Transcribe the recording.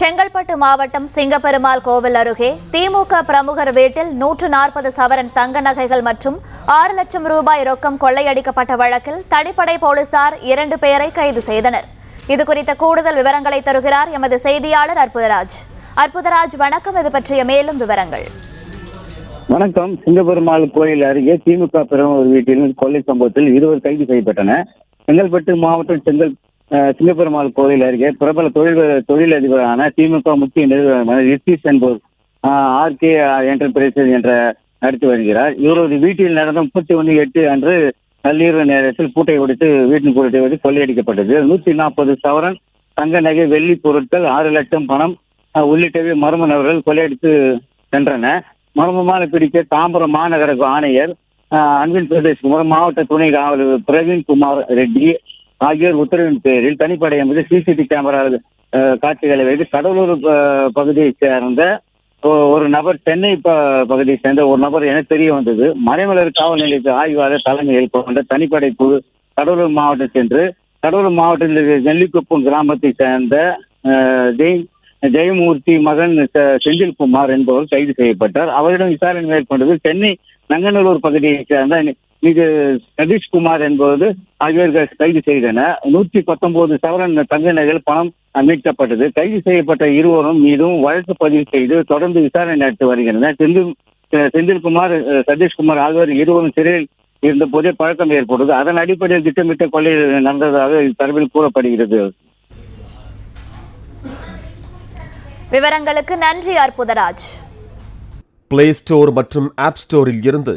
செங்கல்பட்டு மாவட்டம் சிங்கப்பெருமாள் கோவில் அருகே திமுக பிரமுகர் வீட்டில் நூற்று நாற்பது சவரன் தங்க நகைகள் மற்றும் ஆறு லட்சம் ரூபாய் ரொக்கம் கொள்ளையடிக்கப்பட்ட வழக்கில் தனிப்படை போலீசார் இரண்டு பேரை கைது செய்தனர். இது குறித்த கூடுதல் விவரங்களை தருகிறார் எமது செய்தியாளர் அற்புதராஜ். அற்புதராஜ் வணக்கம். இது பற்றிய மேலும் விவரங்கள். வணக்கம். சிங்கப்பெருமாள் கோயில் அருகே திமுக பிரமுகர் வீட்டில் கொள்ளை சம்பவத்தில் இருவர் கைது செய்யப்பட்டனர். செங்கல்பட்டு மாவட்டம் செங்கல் சிங்கப்பெருமாள் கோயில் அருகே பிரபல தொழில் தொழிலதிபரான திமுக முக்கிய நிறுவனமான ரித்தீஷ் என்போர் ஆர்கே என்டர்பிரைசஸ் என்ற நடத்தி வருகிறார். இவரது வீட்டில் நடந்த முப்பத்தி ஒன்று எட்டு அன்று நள்ளிரவு நேரத்தில் பூட்டை உடைத்து வீட்டின் பூட்டை உடைத்து கொள்ளையடிக்கப்பட்டது. நூற்றி நாற்பது சவரன் தங்க நகை வெள்ளி பொருட்கள் ஆறு லட்சம் பணம் உள்ளிட்டவை மர்ம நபர்கள் கொள்ளையடித்து சென்றன. மர்மமான பிடிக்க தாம்பரம் மாநகர ஆணையர் அன்பின் பிரதேஷ் குமார் மாவட்ட துணை காவலர் பிரவீன் குமார் ரெட்டி ஆகியோர் உத்தரவின் பேரில் தனிப்படை என்பது சிசிடிவி கேமரா காட்சிகளை வைத்து கடலூர் அஹ், பகுதியைச் சேர்ந்த ஒரு நபர் சென்னை ப- பகுதியை சேர்ந்த ஒரு நபர் என தெரிய வந்தது. மறைமலர் காவல் நிலையத்து ஆய்வாளர் தலைமையில் கொண்ட தனிப்படை குழு கடலூர் மாவட்டம் சென்று கடலூர் மாவட்டத்தில் நெல்லிக்குப்பம் கிராமத்தை சேர்ந்த ஜெய் ஜெயமூர்த்தி மகன் செ- செந்தில்குமார் என்பவர் கைது செய்யப்பட்டார். அவரிடம் விசாரணை மேற்கொண்டது சென்னை நங்கநல்லூர் பகுதியைச் சேர்ந்த இது சதீஷ்குமார் என்பது ஆகியோர்கள் கைது செய்தனர். நூற்றி பத்தொன்பது சவரன் தங்க நகைகள் பணம் மீட்கப்பட்டது. கைது செய்யப்பட்ட இருவரும் மீதும் வழக்கு பதிவு செய்து தொடர்ந்து விசாரணை நடத்தி வருகின்றனர். செந்தில் செந்தில்குமார் சதீஷ்குமார் ஆகியோர் இருவரும் சிறையில் இருந்த போதே பழக்கம் ஏற்பட்டது. அதன் அடிப்படையில் திட்டமிட்ட கொள்ளை நடந்ததாக தரவில் கூறப்படுகிறது. விவரங்களுக்கு நன்றி அற்புதராஜ். பிளே ஸ்டோர் மற்றும் ஆப் ஸ்டோரில் இருந்து